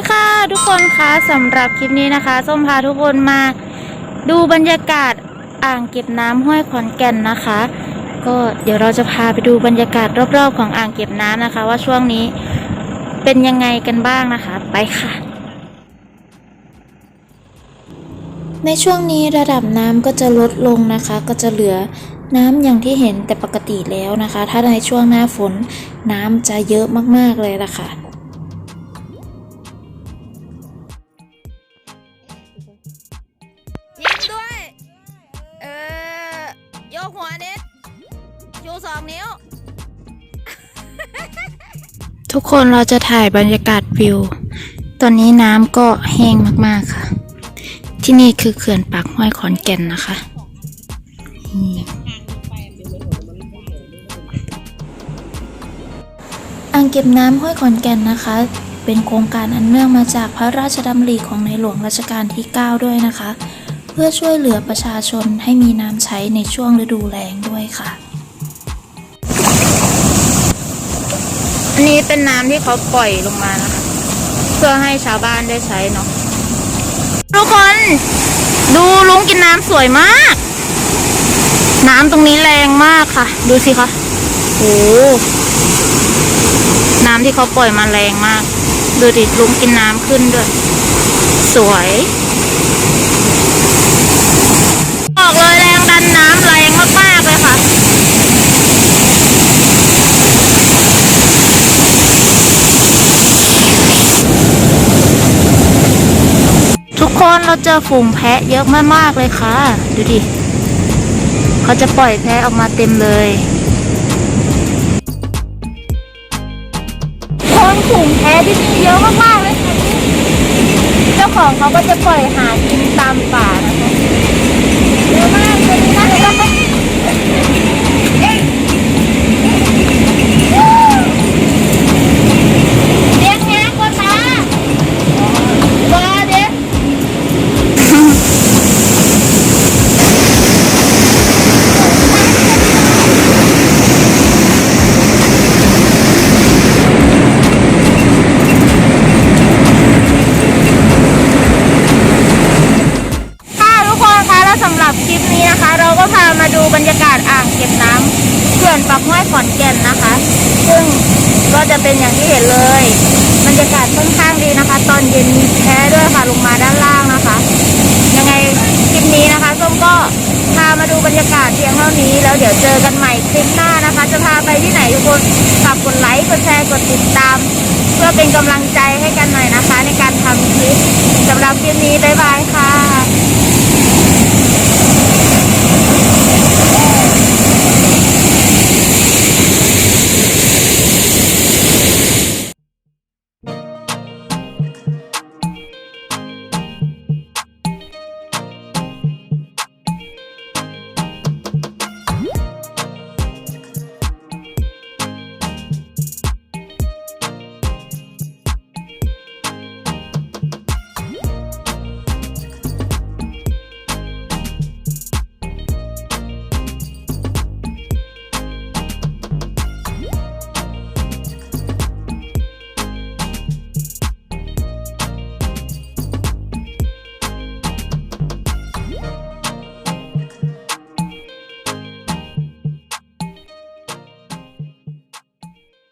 ดีค่ะทุกคนคะสำหรับคลิปนี้นะคะ ส้มพาทุกคนมาดูบรรยากาศอ่างเก็บน้ำห้วยขอนแก่นนะคะ ก็เดี๋ยวเราจะพาไปดูบรรยากาศรอบๆของอ่างเก็บน้ำนะคะ ว่าช่วงนี้เป็นยังไงกันบ้างนะคะ ไปค่ะ ในช่วงนี้ระดับน้ำก็จะลดลงนะคะ ก็จะเหลือน้ำอย่างที่เห็นแต่ปกติแล้วนะคะ ถ้าในช่วงหน้าฝนน้ำจะเยอะมากๆเลยล่ะค่ะ สองนิ้ว ทุกคนเราจะถ่ายบรรยากาศวิว ตอนนี้น้ำก็แห้งมากๆค่ะ ที่นี่คือเขื่อนปากห้วยขอนแก่นนะคะอ่างเก็บน้ำห้วยขอนแก่นนะคะ เป็นโครงการอันเนื่องมาจากพระราชดำริของในหลวงรัชกาลที่ 9 ด้วยนะคะ เพื่อช่วยเหลือประชาชนให้มีน้ำใช้ในช่วงฤดูแล้งด้วยค่ะ อันนี้เป็นน้ำที่เขาปล่อยลงมานะคะ เพื่อให้ชาวบ้านได้ใช้เนาะทุกคน ดูลุงกินน้ำสวยมาก น้ำตรงนี้แรงมากค่ะ ดูสิคะโอ้น้ำที่เขาปล่อยมาแรงมาก ดูดิลุงกินน้ำขึ้นด้วย สวยบอกเลยแรงดันน้ำแรงมากๆเลยค่ะ ทุก คนเราเจอฝูงแพะเยอะมากๆเลยค่ะ ดูดิ เขาจะปล่อยแพะออกมาเต็มเลยคนฝูงแพะที่นี่เยอะมากๆเลยค่ะเจ้าของเขาก็จะปล่อยหากินตามป่านะคะเยอะมากเลย เรามาดูบรรยากาศอ่างเก็บน้ำเขื่อนปากห้วยขอนแก่นนะคะ ซึ่งก็จะเป็นอย่างที่เห็นเลย บรรยากาศค่อนข้างดีนะคะ ตอนเย็นมีแพ้ด้วยค่ะลงมาด้านล่างนะคะ ยังไงคลิปนี้นะคะส้มก็พามาดูบรรยากาศเพียงเท่านี้ แล้วเดี๋ยวเจอกันใหม่คลิปหน้านะคะ จะพาไปที่ไหนทุกคนฝากกดไลค์กดแชร์กดติดตาม เพื่อเป็นกำลังใจให้กันหน่อยนะคะ ในการทำคลิปสำหรับคลิปนี้บ๊ายบายค่ะ